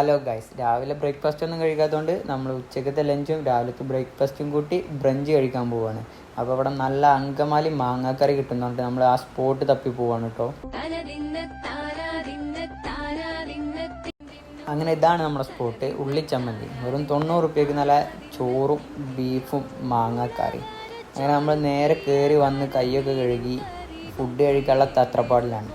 Hello guys രാവിലെ breakfast ഒന്നും കഴിക്കാത്തതുകൊണ്ട് നമ്മൾ ഉച്ചക്കത്തെ ലഞ്ചും രാവിലത്തെ ബ്രേക്ക്ഫാസ്റ്റും കൂട്ടി ബ്രഞ്ച് കഴിക്കാൻ പോവാണ്. അപ്പോൾ അവിടെ നല്ല അങ്കമാലി മാങ്ങാക്കറി കിട്ടുന്നുണ്ട്. നമ്മൾ ആ സ്പോട്ട് തപ്പി പോവാണ് കേട്ടോ അങ്ങനെ ഇതാണ് നമ്മുടെ സ്പോട്ട് ഉള്ളിച്ചമ്മന്തി. വെറും തൊണ്ണൂറ് റുപ്യക്ക് നല്ല ചോറും ബീഫും മാങ്ങാക്കറി. അങ്ങനെ നമ്മൾ നേരെ കയറി വന്ന് കൈയൊക്കെ കഴുകി ഫുഡ് കഴിക്കാനുള്ള തത്രപ്പാടിലാണ്.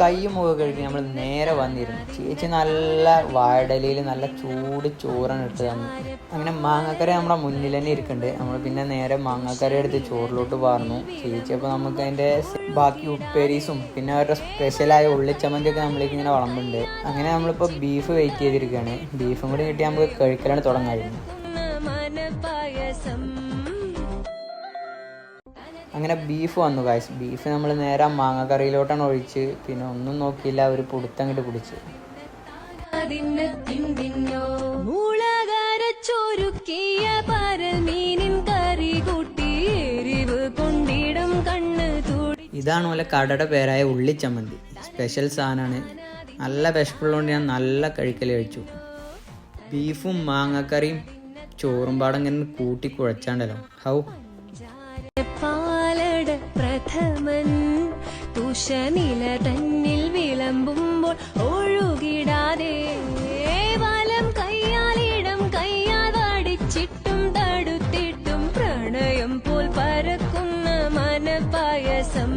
കൈയും മുഖം കഴുകി നമ്മൾ നേരെ വന്നിരുന്നു. ചേച്ചി നല്ല വാടലയിൽ നല്ല ചൂട് ചോറാണ് ഇട്ട് തന്നു. അങ്ങനെ മാങ്ങക്കറി നമ്മുടെ മുന്നിൽ തന്നെ ഇരിക്കുന്നുണ്ട്. നമ്മൾ പിന്നെ നേരെ മാങ്ങക്കറി എടുത്ത് ചോറിലോട്ട് പാർന്നു. ചേച്ചി അപ്പോൾ നമുക്ക് അതിന്റെ ബാക്കി ഉപ്പേരീസും പിന്നെ അവരുടെ സ്പെഷ്യലായ ഉള്ളിച്ചമ്മന്തിയൊക്കെ നമ്മൾക്ക് ഇങ്ങനെ വളമ്പുണ്ട് അങ്ങനെ നമ്മളിപ്പോൾ ബീഫ് വെയിറ്റ് ചെയ്തിരിക്കുകയാണ്. ബീഫും കൂടി കിട്ടി നമുക്ക് കഴിക്കലാണ് തുടങ്ങായിരുന്നു. അങ്ങനെ ബീഫ് വന്നു കാശ് ബീഫ് നമ്മൾ നേരെ മാങ്ങ കറിയിലോട്ടാണ് ഒഴിച്ച്. പിന്നെ ഒന്നും നോക്കിയില്ല ഒരു പുടുത്തങ്ങോട്ട് പിടിച്ച്. അതിന്ന തിന്തിന്നോ മൂളകാരച്ചൊരുക്കിയ പരൽ മീനിൻ കറി കൂട്ടി എരിവ് കൊണ്ടിടം കണ്ണ് തൂടി. ഇതാണ് പോലെ കടയുടെ പേരായ ഉള്ളിച്ചമ്മന്തി. സ്പെഷ്യൽ സാധനമാണ് നല്ല വിശപ്പുള്ളതുകൊണ്ട് ഞാൻ നല്ല കഴിക്കൽ കഴിച്ചു. ബീഫും മാങ്ങക്കറിയും ചോറും പാടം ഇങ്ങനെ കൂട്ടി കുഴച്ചാണ്ടല്ലോ. ഹൗ. പ്രഥമൻ തുഷനില തന്നിൽ വിളമ്പുമ്പോൾ ഒഴുകിടാതെ വലം കയ്യാലിടം കയ്യാൽ വടിച്ചിട്ടും തടുത്തിട്ടും പ്രണയം പോൽ പരക്കുന്ന മനപായസം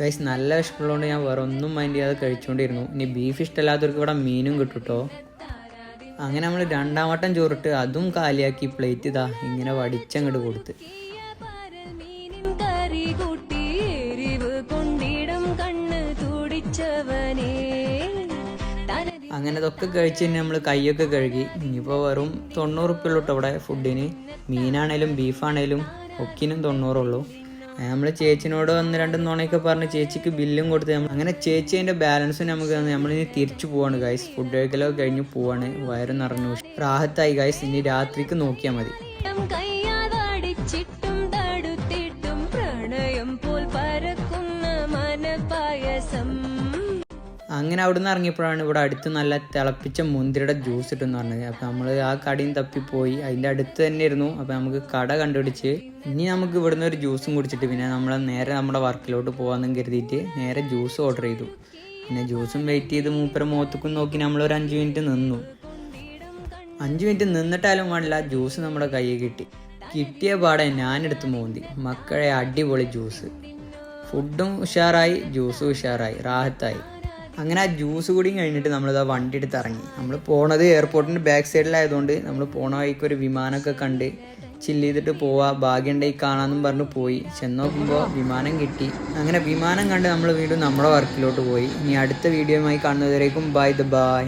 കൈസ് നല്ല വിശപ്പുള്ളതുകൊണ്ട് ഞാൻ വേറെ ഒന്നും മൈൻഡ് ചെയ്യാതെ കഴിച്ചുകൊണ്ടിരുന്നു ഇനി ബീഫ് ഇഷ്ടമല്ലാത്തവർക്ക് ഇവിടെ മീനും കിട്ടുട്ടോ. കേട്ടോ അങ്ങനെ നമ്മൾ രണ്ടാം വട്ടം ചോറിട്ട് അതും കാലിയാക്കി പ്ലേറ്റ് ഇതാ ഇങ്ങനെ വടിച്ചങ്ങോട്ട് കൊടുത്ത്. കൂട്ടി എരിവ് കൊണ്ടിടം കണ്ണ് തുടിച്ചവനേ. അങ്ങനെ ഇതൊക്കെ കഴിച്ച് തന്നെ നമ്മൾ കൈയൊക്കെ കഴുകി. ഇനിയിപ്പോൾ വെറും തൊണ്ണൂറ് ഉപ്പ് ഉള്ളൂ കേട്ടോ ഇവിടെ ഫുഡിന്. മീനാണേലും ബീഫാണേലും ഒക്കിനും തൊണ്ണൂറുള്ളൂ. നമ്മൾ ചേച്ചിനോട് വന്ന് രണ്ട് നുണയൊക്കെ പറഞ്ഞ് ചേച്ചിക്ക് ബില്ലും കൊടുത്ത് നമ്മൾ അങ്ങനെ ചേച്ചി അതിന്റെ ബാലൻസ് നമുക്ക് തന്നെ നമ്മളിനി തിരിച്ചു പോവാണ് ഗൈസ് ഫുഡ് കഴിക്കലൊക്കെ കഴിഞ്ഞ് പോവാണ്. വയറ് നിറഞ്ഞു. റാഹത്തായി ഗൈസ് ഇനി രാത്രിക്ക് നോക്കിയാൽ മതി. മനപായസം അങ്ങനെ അവിടെ നിന്ന് ഇറങ്ങിയപ്പോഴാണ് ഇവിടെ അടുത്ത് നല്ല തിളപ്പിച്ച മുന്തിരിയുടെ ജ്യൂസ് ഇട്ടെന്ന് പറഞ്ഞത്. അപ്പോൾ നമ്മൾ ആ കടയും തപ്പിപ്പോയി. അതിന്റെ അടുത്ത് തന്നെ ഇരുന്നു അപ്പോൾ നമുക്ക് കട കണ്ടുപിടിച്ച് ഇനി നമുക്ക് ഇവിടുന്ന് ഒരു ജ്യൂസും കുടിച്ചിട്ട് പിന്നെ നമ്മൾ നേരെ നമ്മുടെ വർക്കിലോട്ട് പോകാമെന്നും കരുതിയിട്ട് നേരെ ജ്യൂസ് ഓർഡർ ചെയ്തു. പിന്നെ ജ്യൂസും വെയിറ്റ് ചെയ്ത് മൂപ്പര മുഖത്തേക്കും നോക്കി നമ്മൾ ഒരു അഞ്ച് മിനിറ്റ് നിന്നു. അഞ്ച് മിനിറ്റ് നിന്നിട്ടാലും വേണ്ടില്ല ജ്യൂസ് നമ്മുടെ കയ്യിൽ കിട്ടി. കിട്ടിയ പാടെ ഞാനെടുത്ത് മോന്തി. മക്കളെ അടിപൊളി ജ്യൂസ്. ഫുഡും ഉഷാറായി ജ്യൂസും ഉഷാറായി റാഹത്തായി. അങ്ങനെ ആ ജ്യൂസ് കൂടി കഴിഞ്ഞിട്ട് നമ്മളിതാ വണ്ടി എടുത്ത് ഇറങ്ങി. നമ്മൾ പോണത് എയർപോർട്ടിന്റെ ബാക്ക് സൈഡിലായതുകൊണ്ട് നമ്മൾ പോണ വഴിക്ക് ഒരു വിമാനമൊക്കെ കണ്ട് ചില്ല് ചെയ്തിട്ട് പോവാ. ഭാഗ്യമുണ്ടെങ്കിൽ കാണാമെന്നും പറഞ്ഞ് പോയി. ചെന്ന് നോക്കുമ്പോൾ വിമാനം കിട്ടി. അങ്ങനെ വിമാനം കണ്ട് നമ്മൾ വീണ്ടും നമ്മുടെ വർക്കിലോട്ട് പോയി. ഇനി അടുത്ത വീഡിയോയുമായി കാണുന്നതുവരേക്കും. By the by